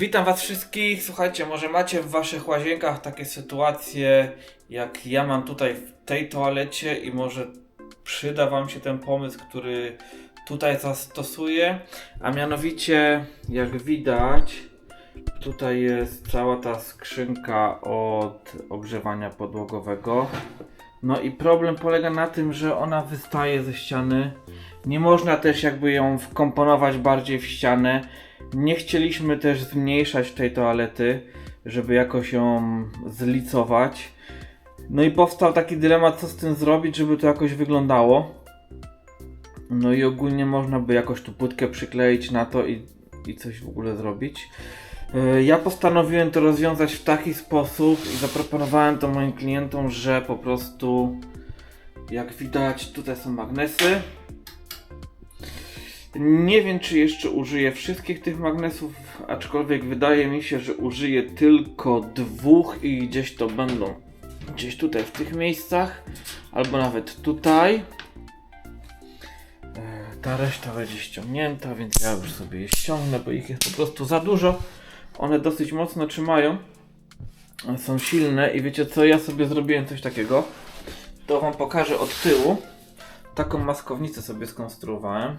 Witam Was wszystkich. Słuchajcie, może macie w Waszych łazienkach takie sytuacje, jak ja mam tutaj w tej toalecie, i może przyda Wam się ten pomysł, który tutaj zastosuję. A mianowicie, jak widać, tutaj jest cała ta skrzynka od ogrzewania podłogowego. No i problem polega na tym, że ona wystaje ze ściany. Nie można też jakby ją wkomponować bardziej w ścianę. Nie chcieliśmy też zmniejszać tej toalety, żeby jakoś ją zlicować. No i powstał taki dylemat, co z tym zrobić, żeby to jakoś wyglądało. No i ogólnie można by jakoś tu płytkę przykleić na to i, i coś w ogóle zrobić. Yy, Ja postanowiłem to rozwiązać w taki sposób i zaproponowałem to moim klientom, że po prostu jak widać tutaj są magnesy. Nie wiem, czy jeszcze użyję wszystkich tych magnesów, aczkolwiek wydaje mi się, że użyję tylko dwóch i gdzieś to będą gdzieś tutaj w tych miejscach, albo nawet tutaj. E, Ta reszta będzie ściągnięta, więc ja już sobie je ściągnę, bo ich jest po prostu za dużo. One dosyć mocno trzymają, są silne i wiecie co, ja sobie zrobiłem coś takiego. To wam pokażę od tyłu. Taką maskownicę sobie skonstruowałem.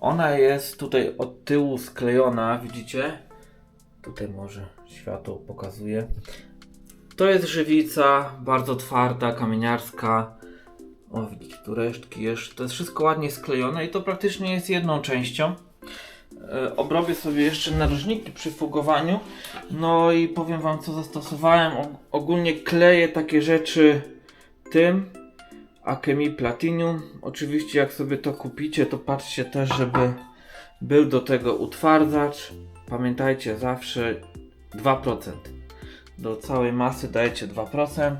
Ona jest tutaj od tyłu sklejona, widzicie? Tutaj może światło pokazuje. To jest żywica, bardzo twarda, kamieniarska. O, widzicie tu resztki jeszcze. To jest wszystko ładnie sklejone i to praktycznie jest jedną częścią. E, Obrobię sobie jeszcze narożniki przy fugowaniu. No i powiem Wam, co zastosowałem. Og- Ogólnie kleję takie rzeczy tym. Akemi Platinum. Oczywiście jak sobie to kupicie, to patrzcie też, żeby był do tego utwardzacz. Pamiętajcie zawsze 2%. Do całej masy dajecie 2%.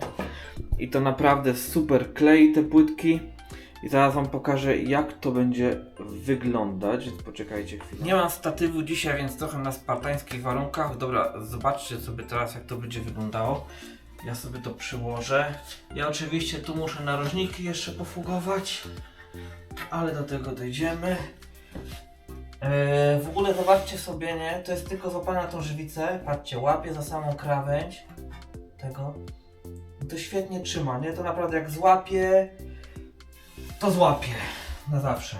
I to naprawdę super klei te płytki. I zaraz wam pokażę jak to będzie wyglądać, więc poczekajcie chwilę. Nie mam statywu dzisiaj, więc trochę na spartańskich warunkach. Dobra, zobaczcie sobie teraz jak to będzie wyglądało. Ja sobie to przyłożę. Ja oczywiście tu muszę narożniki jeszcze pofugować, ale do tego dojdziemy. Eee, w ogóle zobaczcie sobie, nie? To jest tylko złapane na tą żywicę. Patrzcie, łapie za samą krawędź tego. To świetnie trzyma, nie? To naprawdę jak złapie, to złapie. Na zawsze.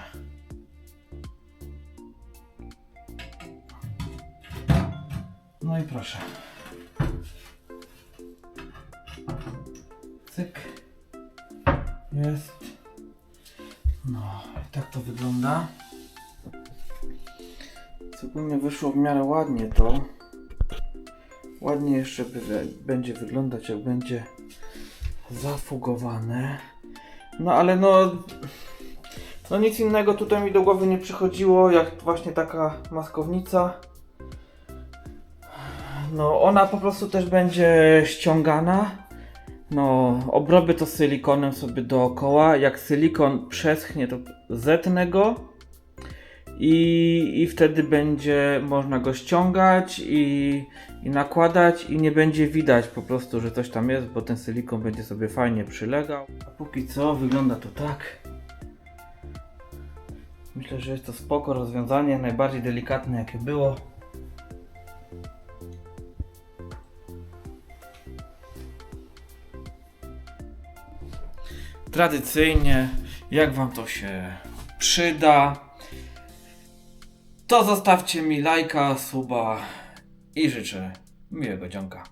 No i proszę. Cyk. Jest. No, tak to wygląda. Zupełnie wyszło w miarę ładnie to. Ładnie jeszcze będzie wyglądać, jak będzie zafugowane. No ale no. No nic innego tutaj mi do głowy nie przychodziło, jak właśnie taka maskownica. No ona po prostu też będzie ściągana. No, obrobię to silikonem sobie dookoła. Jak silikon przeschnie, to zetnę go. I, I wtedy będzie można go ściągać i, i nakładać i nie będzie widać po prostu, że coś tam jest, bo ten silikon będzie sobie fajnie przylegał. A póki co wygląda to tak. Myślę, że jest to spoko rozwiązanie, najbardziej delikatne jakie było. Tradycyjnie, jak Wam to się przyda, to zostawcie mi lajka, suba i życzę miłego dzionka.